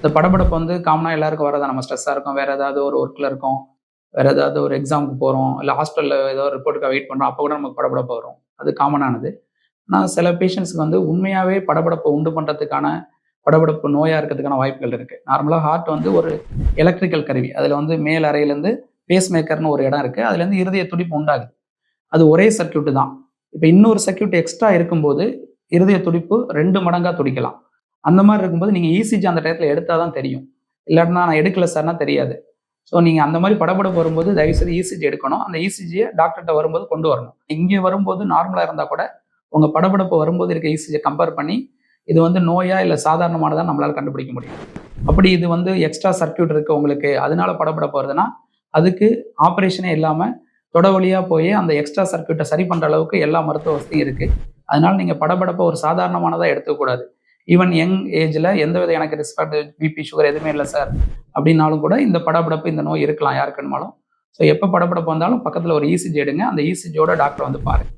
இந்த படபடப்பு வந்து காமனாக எல்லாருக்கும் வரதா நம்ம ஸ்ட்ரெஸ்ஸாக இருக்கும். வேறு ஏதாவது ஒரு ஒர்க்கில் இருக்கும். வேறு ஏதாவது ஒரு எக்ஸாமுக்கு போகிறோம் இல்லை ஹாஸ்பிட்டலில் ஏதோ ரிப்போர்ட்டுக்காக வெயிட் பண்ணுறோம் அப்போ கூட நமக்கு படபடப்பு வரும். அது காமனானது ஆனால் சில பேஷண்ட்ஸ்க்கு வந்து உண்மையாகவே படபடப்பை உண்டு பண்ணுறதுக்கான படபடப்பு நோயாக இருக்கிறதுக்கான வாய்ப்புகள் இருக்குது நார்மலாக ஹார்ட் வந்து ஒரு எலக்ட்ரிக்கல் கருவி. அதில் வந்து மேல் அறையிலேருந்து பேஸ் மேக்கர்னு ஒரு இடம் இருக்குது அதுலேருந்து இருதய துடிப்பு உண்டாகுது. அது ஒரே சர்க்கியூட்டு தான். இப்போ இன்னொரு சர்க்கியூட் எக்ஸ்ட்ரா இருக்கும்போது இருதய துடிப்பு ரெண்டு மடங்காக துடிக்கலாம். அந்த மாதிரி இருக்கும்போது நீங்கள் இசிஜி அந்த டயத்தில் எடுத்தால் தான் தெரியும். இல்லாட்டினா நான் எடுக்கல சார்னா தெரியாது. ஸோ நீங்கள் அந்த மாதிரி படப்படப்பு வரும்போது தயவுசெய்து இசிஜி எடுக்கணும். அந்த இசிஜியை டாக்டர்கிட்ட வரும்போது கொண்டு வரணும். இங்கே வரும்போது நார்மலாக இருந்தால் கூட உங்கள் படப்படப்பு வரும்போது இருக்க இசிஜியை கம்பேர் பண்ணி இது வந்து நோயா இல்லை சாதாரணமானதாக நம்மளால் கண்டுபிடிக்க முடியும். அப்படி இது வந்து எக்ஸ்ட்ரா சர்க்கியூட் இருக்குது உங்களுக்கு. அதனால படப்படப்பு வருதுன்னா அதுக்கு ஆப்ரேஷனே இல்லாமல் தொட வழியாக போய் அந்த எக்ஸ்ட்ரா சர்க்கியூட்டை சரி பண்ணுற அளவுக்கு எல்லா மருத்துவ வசதியும் இருக்குது அதனால் நீங்கள் படப்படப்பை ஒரு சாதாரணமானதாக எடுத்துக்கூடாது ஈவன் யங் ஏஜில் எந்த வித எனக்கு ரிஸ்பெக்ட் பிபி சுகர் எதுவுமே இல்லை சார் அப்படின்னாலும் கூட இந்த படப்படப்பு இந்த நோய் இருக்கலாம் யாருக்குன்னாலும் ஸோ எப்போ படபடப்பு வந்தாலும் பக்கத்தில் ஒரு இசிஜி எடுங்க. அந்த இசிஜியோட டாக்டர் வந்து பாருங்க